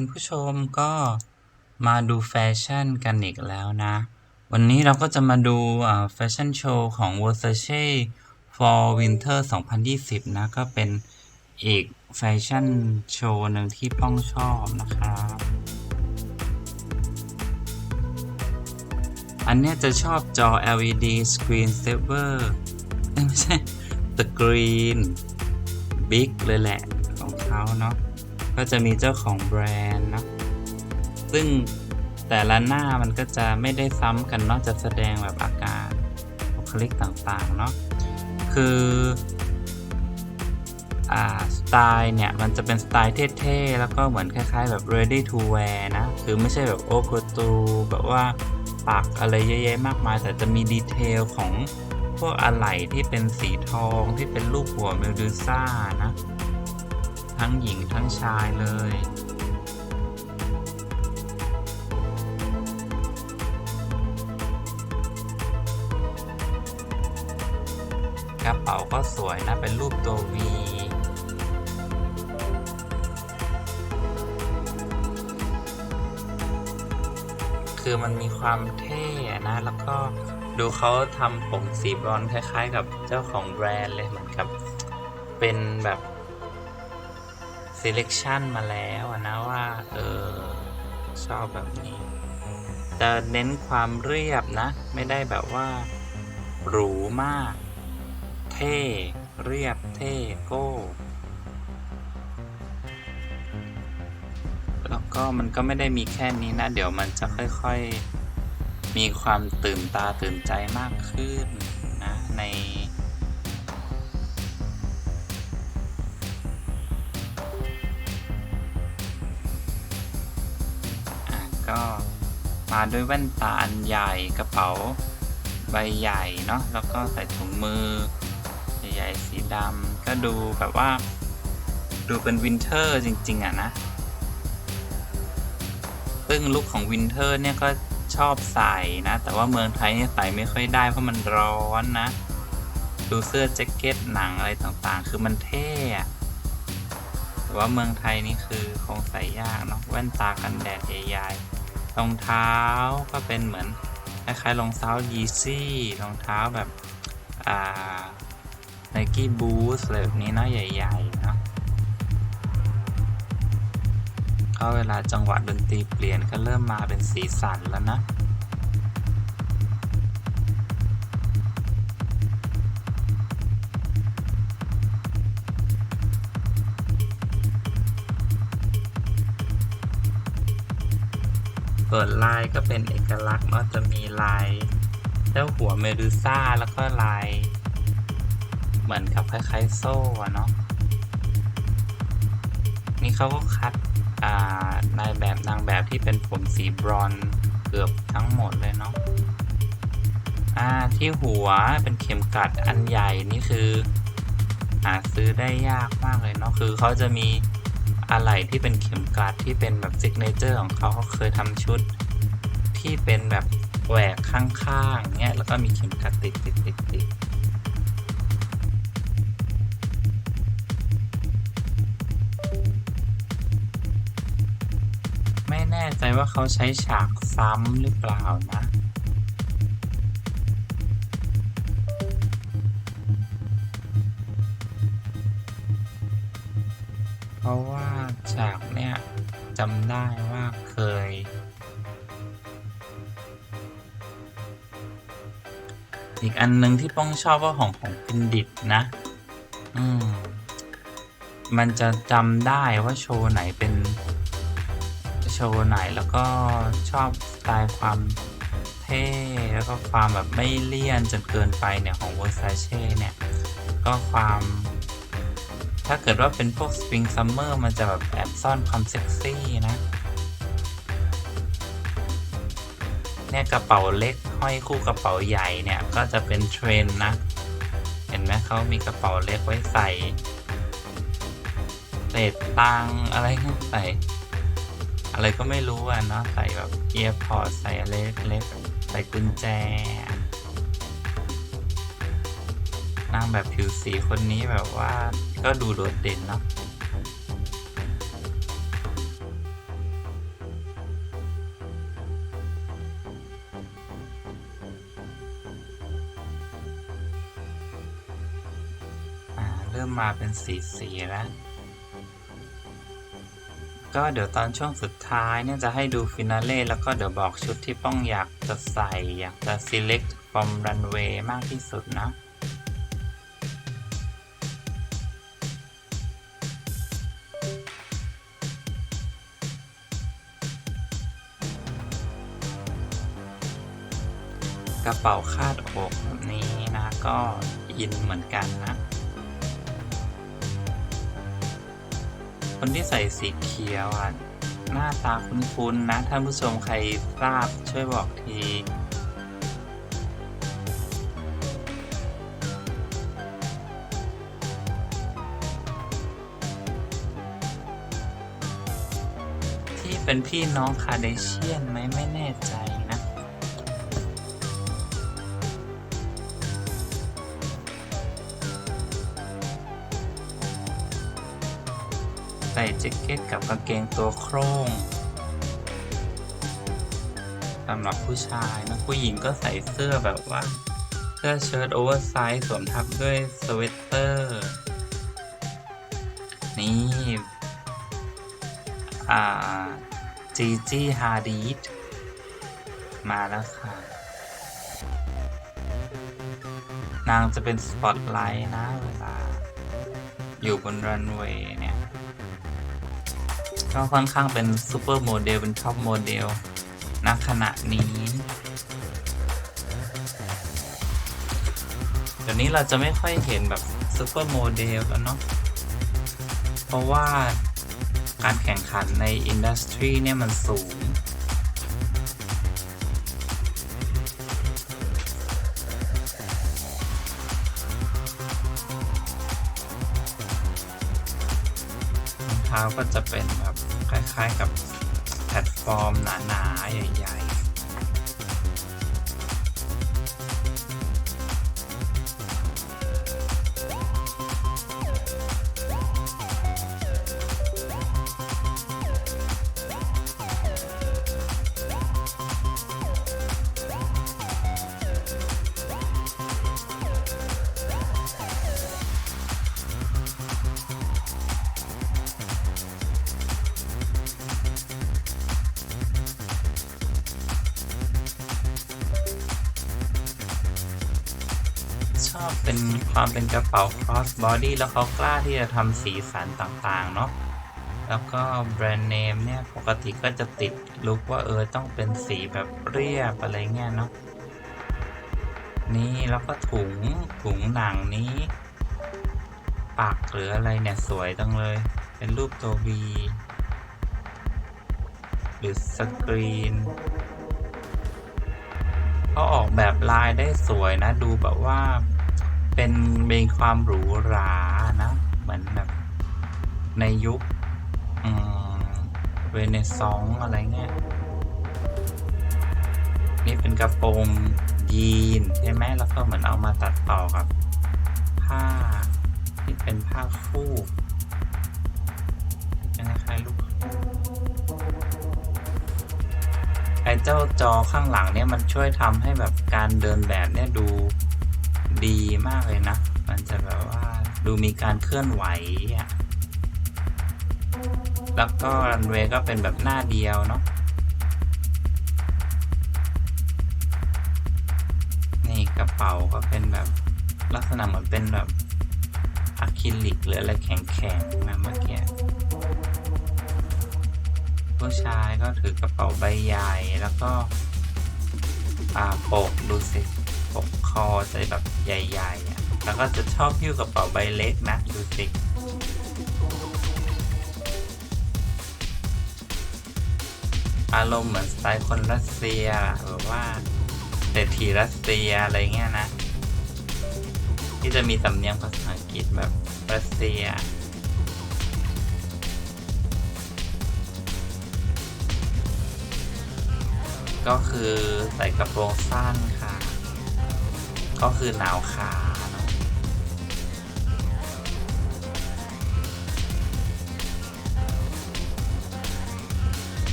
คุณผู้ชมก็มาดูแฟชั่นกันอีกแล้วนะ วันนี้เราก็จะมาดูแฟชั่นโชว์ของ Versace for Winter 2020 นะ ก็เป็นอีกแฟชั่นโชว์หนึ่งที่ป้องชอบนะครับ อันนี้จะชอบจอ LED Screen Saver ไม่ใช่ Screen Big เลยแหละของเขาเนาะ ก็จะมีเจ้าของแบรนด์นะซึ่งแต่ละหน้ามันก็จะไม่ได้ซ้ำกันเนาะจะแสดงแบบอาการบุคลิกต่างๆเนาะคืออ่าสไตล์เนี่ย มันจะเป็นสไตล์เท่ๆ แล้วก็เหมือนคล้ายๆ แบบ ready to wear นะ คือไม่ใช่แบบโอโกตูแบบว่าปักอะไรเยอะแยะมากมาย แต่จะมีดีเทลของพวกอะไหล่ที่เป็นสีทองที่เป็นรูปหัวเมดูซ่านะ ทั้งหญิงทั้งชายเลย กระเป๋าก็สวยนะ เป็นรูปตัว V คือมันมีความเท่นะ แล้วก็ดูเขาทำผมสีบรอนคล้าย ๆ กับเจ้าของแบรนด์เลยเหมือนกับ เป็นแบบ selection มาแล้วนะว่า เออ ชอบแบบนี้จะเน้นความเรียบนะ ไม่ได้แบบว่าหรูมาก เท่ เรียบเท่โก้ แล้วก็มันก็ไม่ได้มีแค่นี้นะ เดี๋ยวมันจะค่อยๆ มีความตื่นตาตื่นใจมากขึ้นนะ ใน ก็มาด้วยแว่นตาอันใหญ่กระเป๋าใบใหญ่เนาะแล้วก็ใส่ถุงมือ ใหญ่ๆสีดำก็ดูแบบว่า ดูเป็นวินเทอร์จริง ๆอะนะ ซึ่งลุคของวินเทอร์เนี่ยก็ชอบใส่นะ แต่ว่าเมืองไทยเนี่ยใส่ไม่ค่อยได้เพราะมันร้อนนะ ดูเสื้อแจ็คเก็ตหนังอะไรต่างๆ คือมันเท่อะแต่ว่าเมืองไทยนี่คือคงใส่ยากเนาะแว่นตากันแดดใหญ่ๆ รองเท้าก็เป็นเหมือนคล้ายๆรองเท้ายีซี่รองเท้าแบบอ่าไนกี้บูสอะไรแบบนี้นะใหญ่ๆเนาะก็เวลาจังหวะดนตรีเปลี่ยนก็เริ่มมาเป็นสีสันแล้วนะ ส่วนลายก็เป็นเอกลักษณ์เนาะจะมีลายเจ้าหัวเมดูซ่าแล้วก็ลาย เหมือนกับคล้ายๆโซ่อะเนาะนี่เขาก็คัดนายแบบนางแบบที่เป็นผมสีบรอนเกือบทั้งหมดเลยเนาะที่หัวเป็นเข็มกัดอันใหญ่นี่คือหาซื้อได้ยากมากเลยเนาะคือเขาจะมี อะไหล่ที่เป็นเข็มกลัดที่เป็นแบบซิกเนเจอร์ของเขาเขาเคยทำชุดที่เป็นแบบแหวกข้างๆเนี้ยแล้วก็มีเข็มกลัดติดติดติดติดไม่แน่ใจว่าเขาใช้ฉากซ้ำหรือเปล่านะเพราะว่า ฉากเนี่ยจำได้ว่าเคย อีกอันหนึ่งที่ป้องชอบว่าของของพินดิตนะ อืม มันจะจำได้ว่าโชว์ไหนเป็น โชว์ไหนแล้วก็ชอบสไตล์ความเท่ แล้วก็ความแบบไม่เลี่ยนจนเกินไปเนี่ยของ Versace เนี่ย ก็ความ ถ้าเกิดว่าเป็นพวก Spring Summer มันจะแบบแอบซ่อนความเซ็กซี่นะ เนี่ยกระเป๋าเล็กห้อยคู่กระเป๋าใหญ่เนี่ย ก็จะเป็นเทรนด์นะ เห็นไหมเขามีกระเป๋าเล็กไว้ใส่เศษตังอะไรก็ใส่ อะไรก็ไม่รู้อะเนาะใส่แบบเอียร์พอร์ตใส่อะไรเล็กๆใส่กุญแจนางแบบผิวสีคนนี้แบบว่า ก็ดูโดดเด่นเนาะเริ่มมาเป็นสีสีแล้ว ก็เดี๋ยวตอนช่วงสุดท้ายเนี่ยจะให้ดูฟินาเล่แล้วก็เดี๋ยวบอกชุดที่ป้องอยากจะใส่ อยากจะ select from runway มากที่สุดนะ ระเป๋าคาดอกแบบนี้นะก็อินเหมือนกันนะ คนที่ใส่สีเขียวอะหน้าตาคุ้นๆนะท่านผู้ชมใครทราบช่วยบอกทีที่เป็นพี่น้องคาเดเชียนไหมไม่แน่ใจ ส่แจ็คเก็ตกับกางเกงตัวโครงสำหรับผู้ชายนะผู้หญิงก็ใส่เสื้อแบบว่า เสื้อเชิ้ตโอเวอร์ไซส์สวมทับด้วยสเวตเตอร์ นี่อ่าจีจี้ฮาดีดมาแล้วค่ะ นางจะเป็นสปอตไลท์นะเวลาอยู่บนรันเวย์ ก็ค่อนข้างเป็นซูเปอร์โมเดลเป็นท็อปโมเดลณขณะนี้เดี๋ยวนี้เราจะไม่ค่อยเห็นแบบซูเปอร์โมเดลแล้วเนาะเพราะว่าการแข่งขันในอินดัสทรีเนี่ยมันสูงรองเท้าก็จะเป็นแบบ คล้ายๆกับแพลตฟอร์มหนาๆ ใหญ่ ๆ อบเป็นความเป็นกระเป๋า cross body แล้วเขากล้าที่จะทำสีสันต่างๆ เนาะแล้วก็แบรนด์เนมเนี่ยปกติก็จะติดลุกว่าเออต้องเป็นสีแบบเรียบอะไรเงี้ยเนาะนี่แล้วก็ถุงถุงหนังนี้ปักหรืออะไรเนี่ย สวยจังเลย เป็นรูปตัว V หรือสกรีนเขาออกแบบลายได้สวยนะ ดูแบบว่า เป็นมีความหรูหรานะ เหมือนแบบ ในยุคเรเนซองอะไรเงี้ย นี่เป็นกระโปรงยีนใช่ไหมแล้วก็เหมือนเอามาตัดต่อกับ ผ้าที่เป็นผ้าฟูกเป็นคล้ายลูกไอ้เจ้าจอข้างหลังเนี่ยมันช่วยทำให้แบบการเดินแบบเนี่ยดู ดีมากเลยนะ มันจะแบบว่าดูมีการเคลื่อนไหวอะ แล้วก็รันเวย์ก็เป็นแบบหน้าเดียวเนาะ นี่กระเป๋าก็เป็นแบบลักษณะเหมือนเป็นแบบอะคริลิกหรืออะไรแข็งๆนะเมื่อกี้ผู้ชายก็ถือกระเป๋าใบใหญ่แล้วก็อ่าปกดูสิปกคอจะแบบ ใหญ่ๆแล้วก็จะชอบหิ้วกระเป๋าใบเล็กนะดูสิอารมณ์เหมือนสไตล์คนรัสเซียแบบว่าเศรษฐีรัสเซียอะไรเงี้ยนะ ที่จะมีสำเนียงภาษาอังกฤษแบบรัสเซียก็คือใส่กระโปรงสั้นค่ะ ก็คือหนาวขา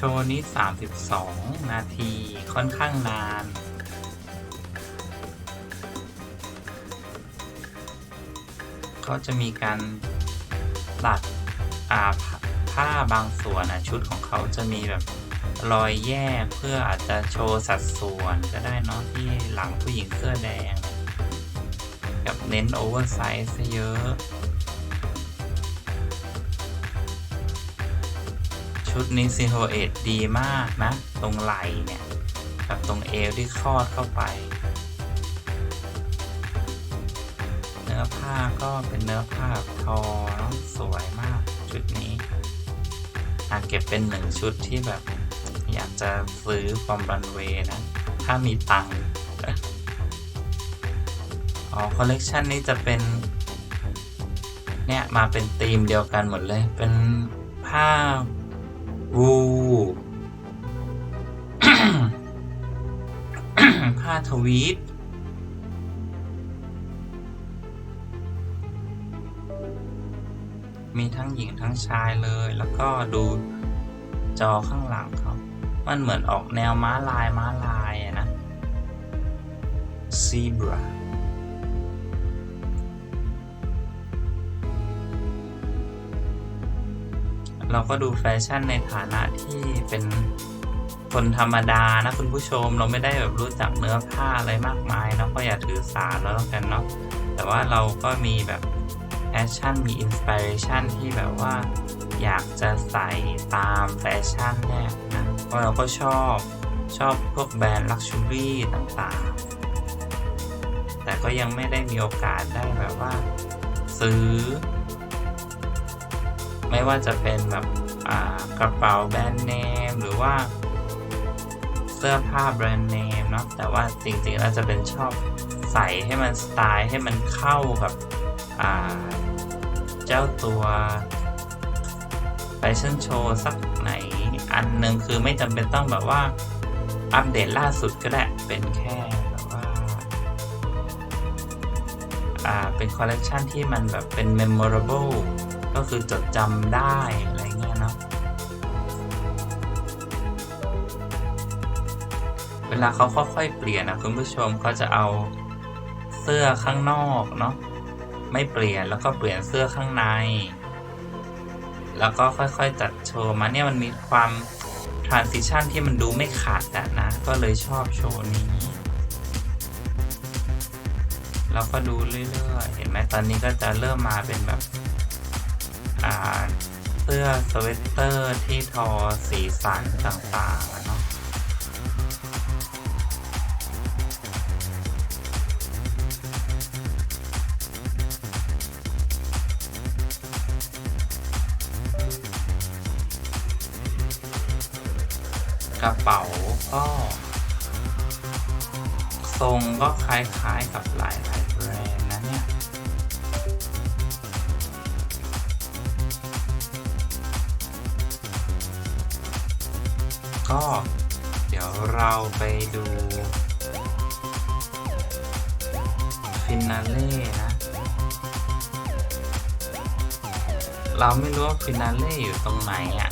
ชว์นี้ 32 นาทีค่อนข้างนาน ก็จะมีการตัดอาผผ้าบางส่วนนะชุดของเขาจะมีแบบรอยแยกเพื่ออาจจะโชว์สัดส่วนก็ได้เนาะที่หลังผู้หญิงเสื้อแดง กับเน้นโอเวอร์ไซส์ซะเยอะ ชุดนี้ซิโฮเอตดีมากนะ ตรงไหล่เนี่ยกับตรงเอวที่คลอดเข้าไป เนื้อผ้าก็เป็นเนื้อผ้าทอเนะสวยมากชุดนี้อาจเก็บเป็นหนึ่งชุดที่แบบ อยากจะซื้อฟอมรันเวย์นะ ถ้ามีตังค์อ๋อคอลเลกชันนี้จะเป็นเนี่ยมาเป็นธีมเดียวกันหมดเลย เป็นผ้า วูผ้าทวีตมีทั้งหญิงทั้งชายเลย แล้วก็ดูจอข้างหลังเขามันเหมือนออกแนวม้าลายม้าลายอะนะ zebra เราก็ดูแฟชั่นในฐานะที่เป็นคนธรรมดานะคุณผู้ชมเราไม่ได้แบบรู้จักเนื้อผ้าอะไรมากมายเนาะก็อย่าถือสาแล้วกันเนาะแต่ว่าเราก็มีแบบแฟชั่นมีอินสปิเรชันที่แบบว่าอยากจะใส่ตามแฟชั่นเนี่ยนะเพราะเราก็ชอบชอบพวกแบรนด์ลักชัวรี่ต่างๆ แต่ก็ยังไม่ได้มีโอกาสได้แบบว่าซื้อ ไม่ว่าจะเป็นแบบกระเป๋าแบรนด์เนมหรือว่า เสื้อผ้าแบรนด์เนมเนาะแต่ว่าจริงๆแล้วจะเป็นชอบใส่ให้มันสไตล์ให้มันเข้ากับเจ้าตัวแฟชั่นโชว์สักไหนอันหนึ่งคือไม่จำเป็นต้องแบบว่าอัปเดตล่าสุดก็ได้เป็นแค่แบบว่าอ่าเป็นคอลเลกชันที่มันแบบเป็น memorable ก็คือจดจำได้อะไรเงี้ยเนาะเวลาเขาค่อยๆเปลี่ยนนะคุณผู้ชมเขาจะเอาเสื้อข้างนอกเนาะไม่เปลี่ยนแล้วก็เปลี่ยนเสื้อข้างใน แล้วก็ค่อยๆจัดโชว์มาเนี่ยมันมีความ transition ที่มันดูไม่ขาดอะนะ ก็เลยชอบโชว์นี้แล้วก็ดูเรื่อยๆ เห็นไหมตอนนี้ก็จะเริ่มมาเป็นแบบ อ่าเสื้อสเวตเตอร์ที่ทอสีสันต่างๆอะเนาะกระเป๋าก็ ทรงก็คล้ายๆกับหลาย ก็เดี๋ยวเราไปดูฟินาเล่นะ เราไม่รู้ว่าฟินาเล่อยู่ตรงไหนอะ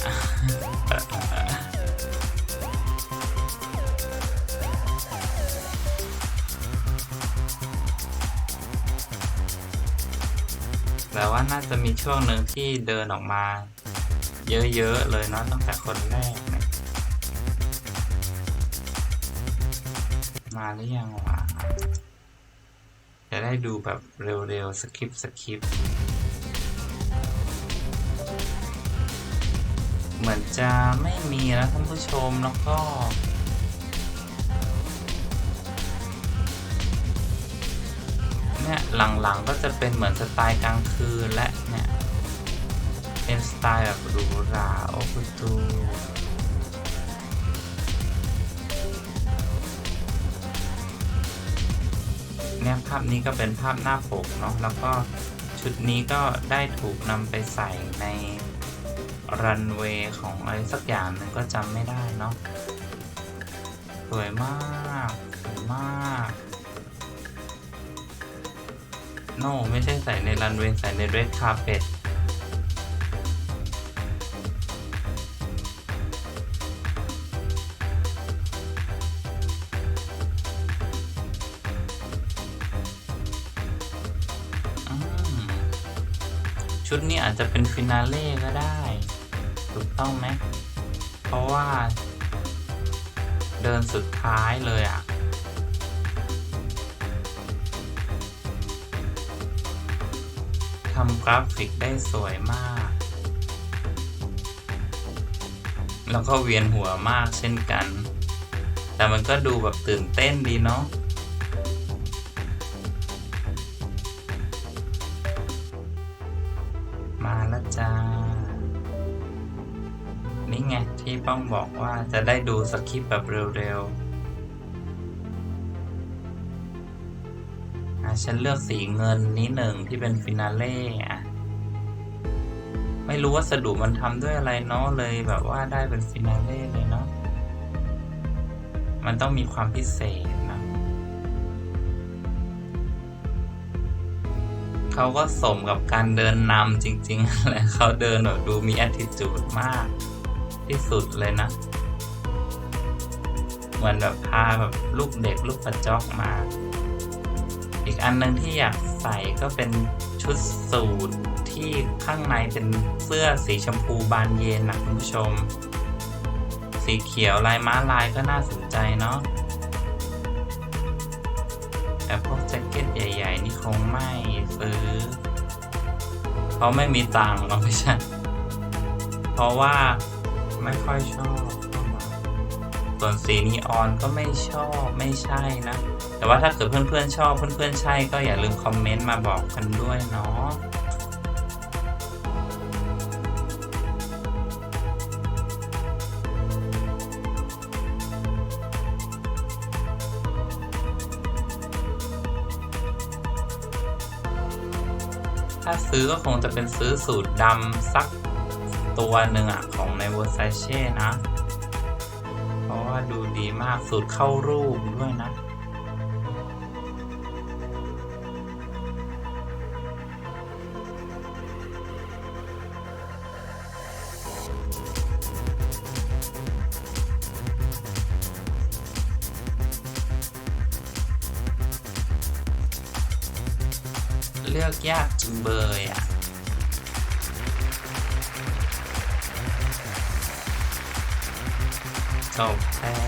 แต่ว่าน่าจะมีช่วงหนึ่งที่เดินออกมา เยอะๆเลยเนาะตั้งแต่คนแรกนี่ย มาหรือยังวะจะได้ดูแบบเร็วๆสคริปสคริปเหมือนจะไม่มีแล้วท่านผู้ชมแล้วก็เนี่ยหลังๆก็จะเป็นเหมือนสไตล์กลางคืนและเนี่ยเป็นสไตล์แบบหรูหราโอคุตู เนี่ยภาพนี้ก็เป็นภาพหน้าปกเนาะแล้วก็ชุดนี้ก็ได้ถูกนำไปใส่ในรันเวย์ของอะไรสักอย่างหนึงก็จำไม่ได้เนาะสวยมากสวยมากโนไม่ใช่ใส่ในรันเวย์ใส่ในเรดคา r เ e ต อาจจะเป็นฟินาเล่ก็ได้ ถูกต้องไหม เพราะว่า เดินสุดท้ายเลยอะ่ะ ทำกราฟิกได้สวยมาก แล้วก็เวียนหัวมากเช่นกัน แต่มันก็ดูแบบตื่นเต้นดีเนาะ จะได้ดูสคริปต์แบบเร็วๆอะฉันเลือกสีเงินนี้หนึ่งที่เป็นฟินาเล่อะไม่รู้ว่าสดุมันทำด้วยอะไรเนาะเลยแบบว่าได้เป็นฟินาเล่เลยเนาะมันต้องมีความพิเศษนะเขาก็สมกับการเดินนำจริงๆแหละเขาเดินแบบดูมี attitude มากที่สุดเลยนะ เหมือนแบบพาแบบลูกเด็กลูกกระจอกมา อีกอันหนึงที่อยากใส่ก็เป็นชุดสูทที่ข้างในเป็นเสื้อสีชมพูบานเย็นนะคุณผู้ชม สีเขียวลายม้าลายก็น่าสนใจเนาะแต่พวกแจ็คเก็ตใหญ่ ๆ นี่คงไม่ซื้อ เพราะไม่มีตังค์เราไม่ใช่ เพราะว่าไม่ค่อยชอบ ส่วนสีนีออนก็ไม่ชอบไม่ใช่นะ แต่ว่าถ้าเกิดเพื่อนๆชอบเพื่อนๆใช่ก็อย่าลืมคอมเมนต์มาบอกกันด้วยเนาะถ้าซื้อก็คงจะเป็นซื้อสูตรดำสักตัวหนึ่งอะของใน v e r s a c e นะากสูตรเข้ารูปด้วยนะเลือกยากจังเบยอะ จบแล้ว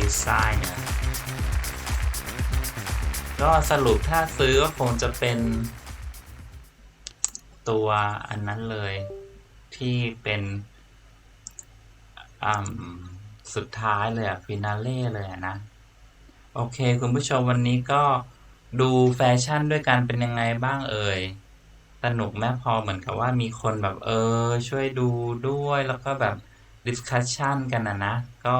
ให้ดีไซน์เนอร์ก็สรุปถ้าซื้อก็คงจะเป็น ตัวอันนั้นเลยที่เป็นสุดท้ายเลยอะฟินาเล่เลยนะ โอเค คุณผู้ชมวันนี้ก็ดูแฟชั่นด้วยกันเป็นยังไงบ้างเอ่ยสนุกแม่พอเหมือนกับว่ามีคนแบบเออ ช่วยดูด้วยแล้วก็แบบดิสคัชชันกันนะนะ ก็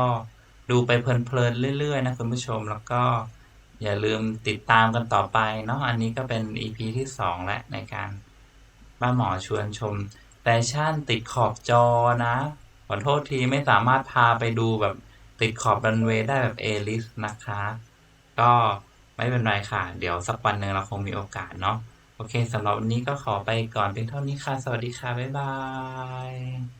ดูไปเพลินๆเรื่อยๆนะคุณผู้ชมแล้วก็อย่าลืมติดตามกันต่อไปเนาะอันนี้ก็เป็น EP ที่สองแล้วในการป้าหมอชวนชมแฟชั่นติดขอบจอนะขอโทษทีไม่สามารถพาไปดูแบบติดขอบรันเวย์ได้แบบเอลิสนะคะ ก็ไม่เป็นไรค่ะ เดี๋ยวสักวันหนึ่งเราคงมีโอกาสเนาะโอเคสำหรับวันนี้ก็ขอไปก่อนเพียงเท่านี้ค่ะ สวัสดีค่ะ บ๊ายบาย